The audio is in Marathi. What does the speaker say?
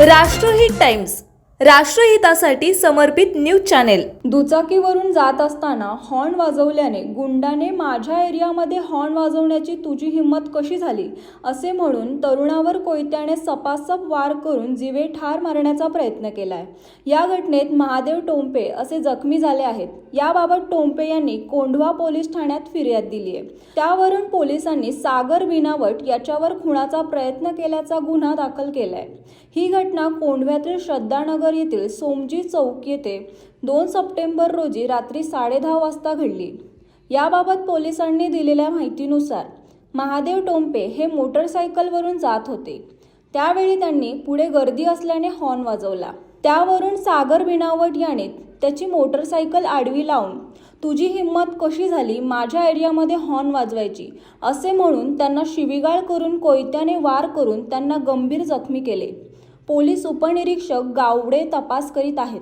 राष्ट्रहित टाइम्स. राष्ट्रहितासाठी समर्पित न्यूज चॅनेल. दुचाकीवरून जात असताना हॉर्न वाजवल्याने गुंडाने माझ्या एरियामध्ये हॉर्न वाजवण्याची तुझी हिंमत कशी झाली? असे म्हणून तरुणावर कोयत्याने सपासप वार करून जिवे ठार मारण्याचा प्रयत्न केलाय. या घटनेत महादेव टोंपे असे जखमी झाले आहेत. याबाबत टोंपे यांनी कोंढवा पोलीस ठाण्यात फिर्याद दिली आहे त्यावरून पोलिसांनी सागर बिनावट याच्यावर खुणाचा प्रयत्न केल्याचा गुन्हा दाखल केलाय. ही घटना कोंढव्यातील श्रद्धानगर येथील सोमजी चौक येथे दोन सप्टेंबर रोजी रात्री साडेदहा वाजता घडली. याबाबत पोलिसांनी दिलेल्या माहितीनुसार महादेव टोंपे हे मोटरसायकलवरून जात होते. त्यावेळी त्यांनी पुढे गर्दी असल्याने हॉर्न वाजवला. त्यावरून सागर बिनावट याने त्याची मोटरसायकल आडवी लावून तुझी हिंमत कशी झाली माझ्या एरियामध्ये हॉर्न वाजवायची? असे म्हणून त्यांना शिवीगाळ करून कोयत्याने वार करून त्यांना गंभीर जखमी केले. पोलीस उपनिरीक्षक गावडे तपास करीत आहेत.